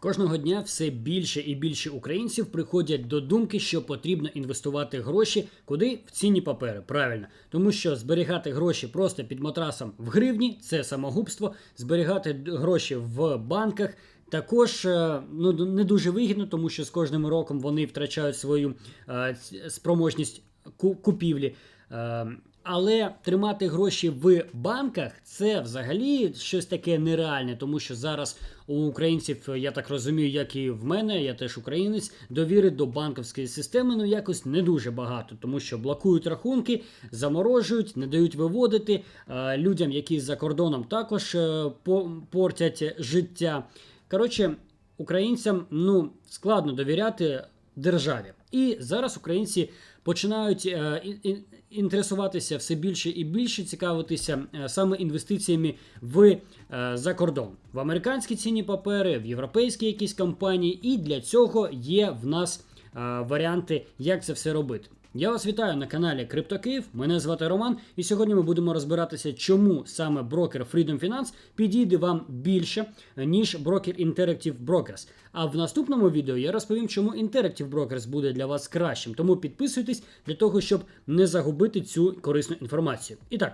Кожного дня все більше і більше українців приходять до думки, що потрібно інвестувати гроші куди в цінні папери. Правильно, тому що зберігати гроші просто під матрасом в гривні це самогубство. Зберігати гроші в банках також е, ну не дуже вигідно, тому що з кожним роком вони втрачають свою е, спроможність ку- купівлі. Е, Але тримати гроші в банках це взагалі щось таке нереальне, тому що зараз у українців, я так розумію, як і в мене, я теж українець, довіри до банківської системи ну якось не дуже багато, тому що блокують рахунки, заморожують, не дають виводити. Е, Людям, які за кордоном також е, портять життя. Коротше, українцям ну складно довіряти державі. І зараз українці починають е, ін- ін- інтересуватися все більше і більше, цікавитися е, саме інвестиціями в е, за кордон, в американські цінні папери, в європейські якісь компанії. І для цього є в нас варіанти, як це все робити. Я вас вітаю на каналі КриптоКиїв. Мене звати Роман, і сьогодні ми будемо розбиратися, чому саме брокер Freedom Finance підійде вам більше, ніж брокер Interactive Brokers. А в наступному відео я розповім, чому Interactive Brokers буде для вас кращим. Тому підписуйтесь для того, щоб не загубити цю корисну інформацію. І так,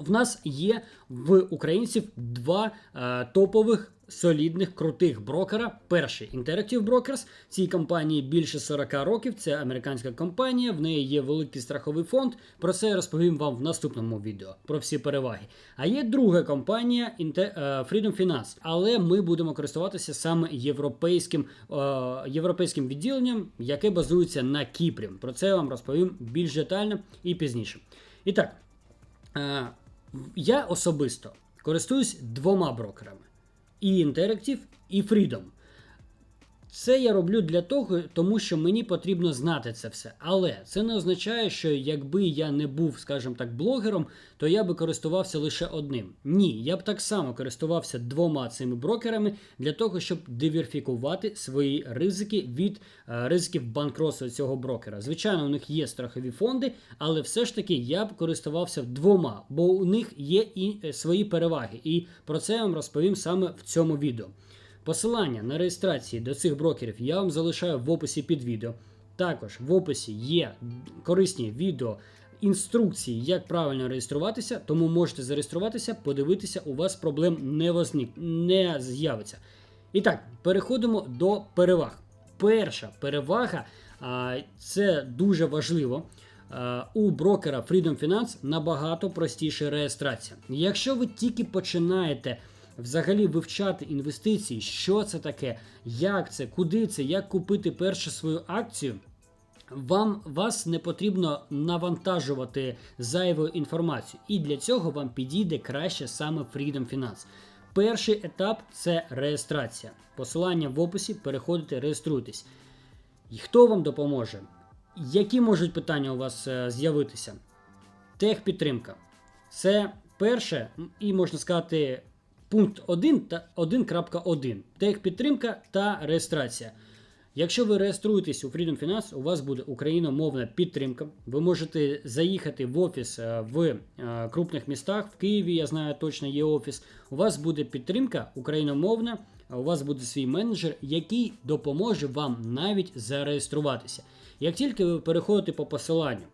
в нас є в українців два е, топових. Солідних крутих брокера. Перший Interactive Brokers. Цій компанії більше 40 років. Це американська компанія. В неї є великий страховий фонд. Про це я розповім вам в наступному відео про всі переваги. А є друга компанія е, Freedom Finance. Але ми будемо користуватися саме європейським, е, європейським відділенням, яке базується на Кіпрі. Про це я вам розповім більш детально і пізніше. І так. Я особисто користуюсь двома брокерами: і Interactive, і Freedom. Це я роблю для того, тому що мені потрібно знати це все. Але це не означає, що якби я не був, скажімо так, блогером, то я би користувався лише одним. Ні, я б так само користувався двома цими брокерами для того, щоб диверсифікувати свої ризики від е, ризиків банкротства цього брокера. Звичайно, у них є страхові фонди, але все ж таки я б користувався двома, бо у них є і е, свої переваги. І про це я вам розповім саме в цьому відео. Посилання на реєстрації до цих брокерів я вам залишаю в описі під відео. Також в описі є корисні відео. Інструкції, як правильно реєструватися, тому можете зареєструватися, подивитися, у вас проблем не возник, не з'явиться. І так, переходимо до переваг. Перша перевага а, це дуже важливо. а, У брокера Freedom Finance набагато простіша реєстрація. Якщо ви тільки починаєте взагалі вивчати інвестиції, що це таке, як це, куди це, як купити першу свою акцію. Вам вас не потрібно навантажувати зайвою інформацією, і для цього вам підійде краще саме Freedom Finance. Перший етап це реєстрація. Посилання в описі, переходите, реєструйтесь. І хто вам допоможе? Які можуть питання у вас е, з'явитися? Техпідтримка. Це перше, і можна сказати, пункт 1 та 1.1. Техпідтримка та реєстрація. Якщо ви реєструєтесь у Freedom Finance, у вас буде україномовна підтримка. Ви можете заїхати в офіс е, в е, крупних містах. В Києві, я знаю, точно є офіс. У вас буде підтримка україномовна, у вас буде свій менеджер, який допоможе вам навіть зареєструватися. Як тільки ви переходите по посиланню,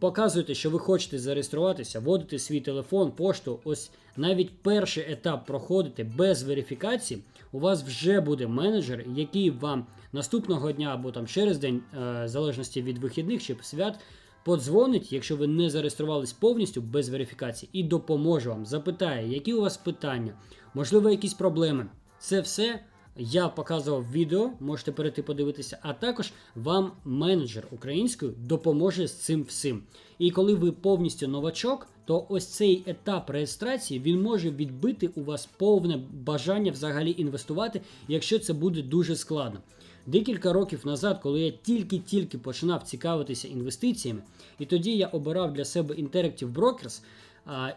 показуєте, що ви хочете зареєструватися, вводите свій телефон, пошту, ось навіть перший етап проходите без верифікації, у вас вже буде менеджер, який вам наступного дня або там через день, е, в залежності від вихідних чи свят, подзвонить, якщо ви не зареєструвались повністю без верифікації, і допоможе вам, запитає, які у вас питання, можливо, якісь проблеми. Це все я показував відео, можете перейти подивитися, а також вам менеджер українською допоможе з цим всім. І коли ви повністю новачок, то ось цей етап реєстрації він може відбити у вас повне бажання взагалі інвестувати, якщо це буде дуже складно. Декілька років назад, коли я тільки-тільки починав цікавитися інвестиціями, і тоді я обирав для себе Interactive Brokers,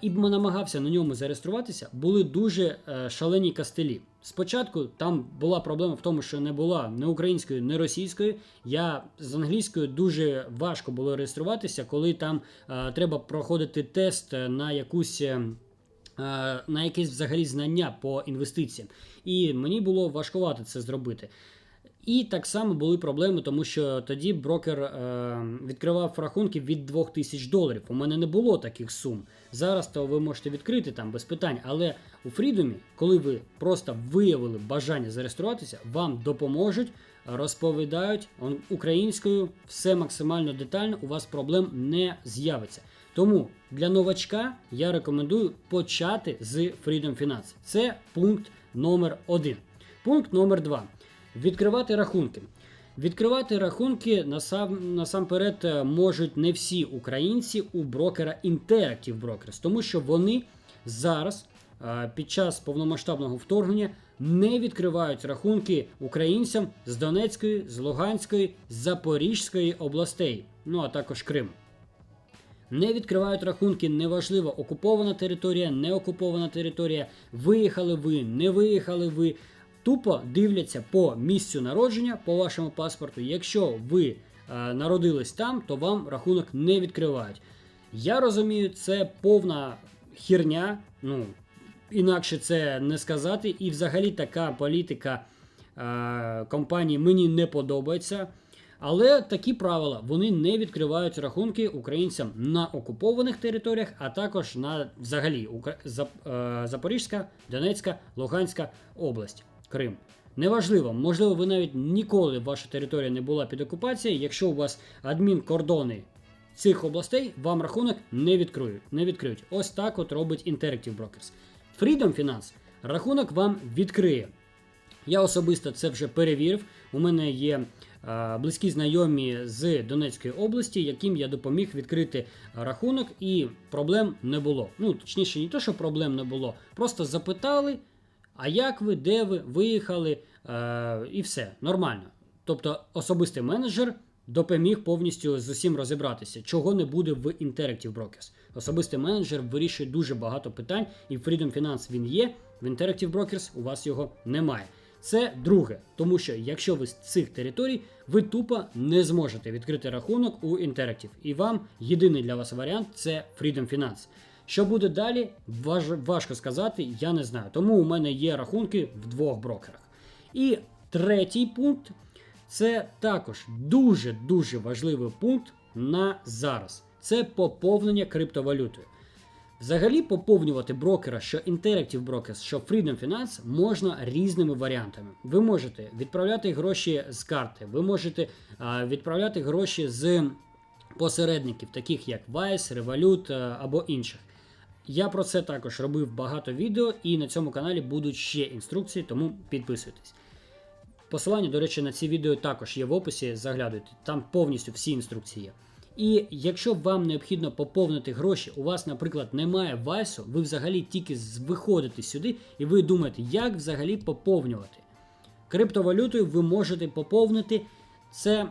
і б намагався на ньому зареєструватися, були дуже е, шалені кастелі. Спочатку там була проблема в тому, що не була ні української, ні російської. Я з англійською дуже важко було реєструватися, коли там е, треба проходити тест на якусь. е, на якесь взагалі знання по інвестиціям. І мені було важкувато це зробити. І так само були проблеми, тому що тоді брокер е, відкривав рахунки від 2000 доларів. У мене не було таких сум. Зараз то ви можете відкрити там без питань. Але у Фрідомі, коли ви просто виявили бажання зареєструватися, вам допоможуть, розповідають українською, все максимально детально. У вас проблем не з'явиться. Тому для новачка я рекомендую почати з Freedom Finance. Це пункт номер один. Пункт номер два. Відкривати рахунки. Відкривати рахунки насам, насамперед е, можуть не всі українці у брокера Interactive Brokers, тому що вони зараз е, під час повномасштабного вторгнення не відкривають рахунки українцям з Донецької, з Луганської, Запорізької областей, ну а також Крим. Не відкривають рахунки, неважливо, окупована територія, не окупована територія, виїхали ви, не виїхали ви. Тупо дивляться по місцю народження, по вашому паспорту. Якщо ви е, народились там, то вам рахунок не відкривають. Я розумію, це повна херня. Ну, інакше це не сказати. І взагалі така політика е, компанії мені не подобається. Але такі правила вони не відкривають рахунки українцям на окупованих територіях, а також на взагалі е, Запорізька, Донецька, Луганська область, Крим. Неважливо, можливо, ви навіть ніколи ваша територія не була під окупацією. Якщо у вас адмінкордони цих областей, вам рахунок не відкриють. Не відкриють. Ось так от робить Interactive Brokers. Freedom Finance рахунок вам відкриє. Я особисто це вже перевірив. У мене є е, близькі знайомі з Донецької області, яким я допоміг відкрити рахунок, і проблем не було. Ну, точніше, не то, що проблем не було. Просто запитали, а як ви, де ви, виїхали, е, і все, нормально. Тобто особистий менеджер допоміг повністю з усім розібратися, чого не буде в Interactive Brokers. Особистий менеджер вирішує дуже багато питань, і Freedom Finance він є, в Interactive Brokers у вас його немає. Це друге, тому що якщо ви з цих територій, ви тупо не зможете відкрити рахунок у Interactive. І вам єдиний для вас варіант це Freedom Finance. Що буде далі, важ- важко сказати, я не знаю. Тому у мене є рахунки в двох брокерах. І третій пункт це також дуже-дуже важливий пункт на зараз. Це поповнення криптовалютою. Взагалі поповнювати брокера, що Interactive Brokers, що Freedom Finance, можна різними варіантами. Ви можете відправляти гроші з карти, ви можете а, відправляти гроші з посередників, таких як Vice, Revolut а, або інших. Я про це також робив багато відео, і на цьому каналі будуть ще інструкції, тому підписуйтесь. Посилання, до речі, на ці відео також є в описі. Заглядуйте, там повністю всі інструкції є. І якщо вам необхідно поповнити гроші, у вас, наприклад, немає вайсу, ви взагалі тільки виходите сюди і ви думаєте, як взагалі поповнювати. Криптовалютою ви можете поповнити це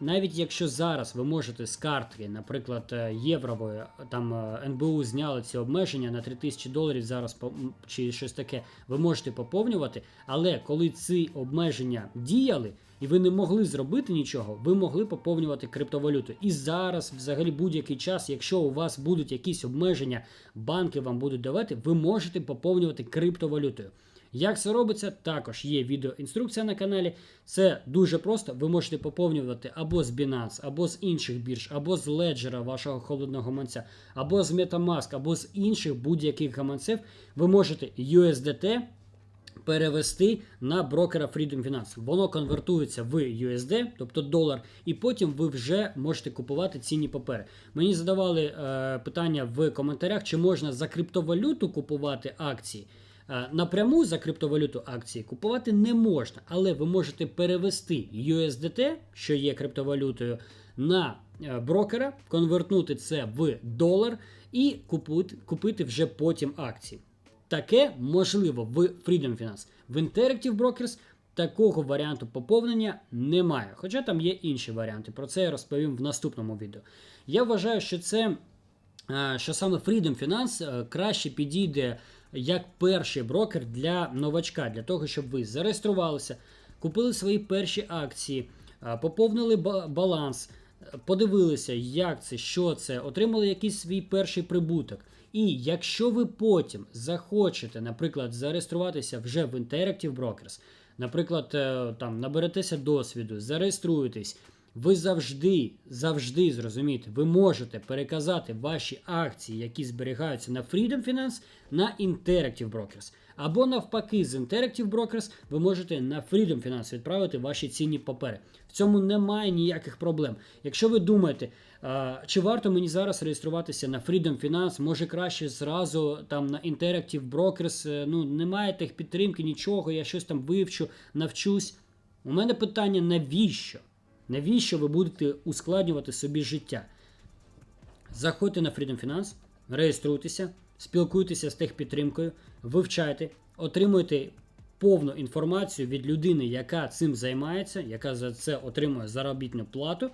навіть якщо зараз ви можете з картки, наприклад, е, єврової, там е, НБУ зняли ці обмеження на 3000 доларів зараз чи щось таке, ви можете поповнювати. Але коли ці обмеження діяли і ви не могли зробити нічого, ви могли поповнювати криптовалюту. І зараз, взагалі, будь-який час, якщо у вас будуть якісь обмеження, банки вам будуть давати, ви можете поповнювати криптовалютою. Як це робиться, також є відеоінструкція на каналі. Це дуже просто. Ви можете поповнювати або з Binance, або з інших бірж, або з Ledger вашого холодного гаманця, або з Metamask, або з інших будь-яких гаманців. Ви можете USDT перевести на брокера Freedom Finance. Воно конвертується в USD, тобто долар, і потім ви вже можете купувати цінні папери. Мені задавали е, питання в коментарях, чи можна за криптовалюту купувати акції. Е, Напряму за криптовалюту акції купувати не можна, але ви можете перевести USDT, що є криптовалютою, на е, брокера, конвертнути це в долар і купити, вже потім акції. Таке можливо в Freedom Finance. В Interactive Brokers такого варіанту поповнення немає. Хоча там є інші варіанти. Про це я розповім в наступному відео. Я вважаю, що це е, що саме Freedom Finance краще підійде як перший брокер для новачка, для того, щоб ви зареєструвалися, купили свої перші акції, поповнили ба- баланс. подивилися, як це, що це, отримали якийсь свій перший прибуток. І якщо ви потім захочете, наприклад, зареєструватися вже в Interactive Brokers, наприклад, е, там наберетеся досвіду, зареєструєтесь, ви завжди, завжди зрозумієте, ви можете переказати ваші акції, які зберігаються на Freedom Finance, на Interactive Brokers. Або навпаки, з Interactive Brokers ви можете на Freedom Finance відправити ваші цінні папери. В цьому немає ніяких проблем. Якщо ви думаєте, чи варто мені зараз реєструватися на Freedom Finance, може краще зразу там на Interactive Brokers, е, ну немає техпідтримки, нічого, я щось там вивчу, навчусь. У мене питання: навіщо? Навіщо ви будете ускладнювати собі життя? Заходьте на Freedom Finance, реєструйтеся, спілкуйтеся з техпідтримкою, вивчайте, отримуйте повну інформацію від людини, яка цим займається, яка за це отримує заробітну плату.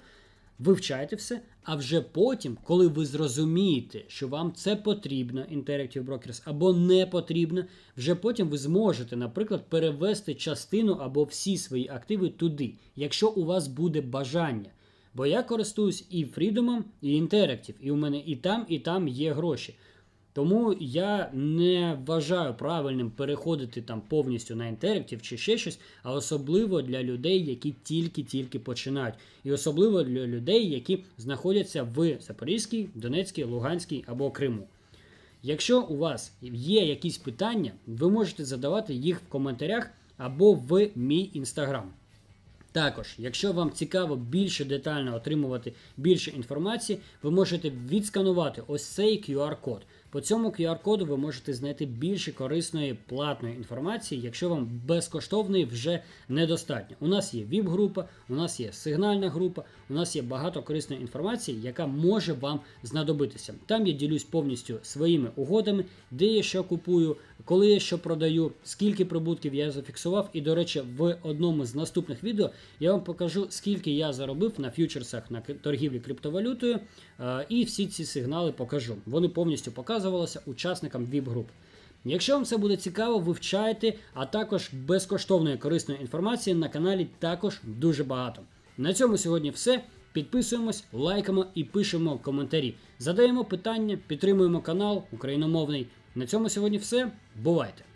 Вивчайте все, а вже потім, коли ви зрозумієте, що вам це потрібно, Interactive Brokers, або не потрібно, вже потім ви зможете, наприклад, перевести частину або всі свої активи туди, якщо у вас буде бажання. Бо я користуюсь і Freedom, і Interactive, і у мене і там, і там є гроші. Тому я не вважаю правильним переходити там повністю на Interactive чи ще щось, а особливо для людей, які тільки-тільки починають. І особливо для людей, які знаходяться в Запорізькій, Донецькій, Луганській або Криму. Якщо у вас є якісь питання, ви можете задавати їх в коментарях або в мій інстаграм. Також, якщо вам цікаво більше детально отримувати більше інформації, ви можете відсканувати ось цей QR-код. По цьому QR-коду ви можете знайти більше корисної платної інформації, якщо вам безкоштовної вже недостатньо. У нас є VIP-група, у нас є сигнальна група, у нас є багато корисної інформації, яка може вам знадобитися. Там я ділюсь повністю своїми угодами, де я що купую, коли я що продаю, скільки прибутків я зафіксував. І, до речі, в одному з наступних відео я вам покажу, скільки я заробив на фьючерсах на торгівлі криптовалютою. е, І всі ці сигнали покажу. Вони повністю показувалися учасникам VIP-груп. Якщо вам це буде цікаво, вивчайте, а також безкоштовної корисної інформації на каналі також дуже багато. На цьому сьогодні все. Підписуємось, лайкаємо і пишемо коментарі. Задаємо питання, підтримуємо канал україномовний. На цьому сьогодні все. Бувайте!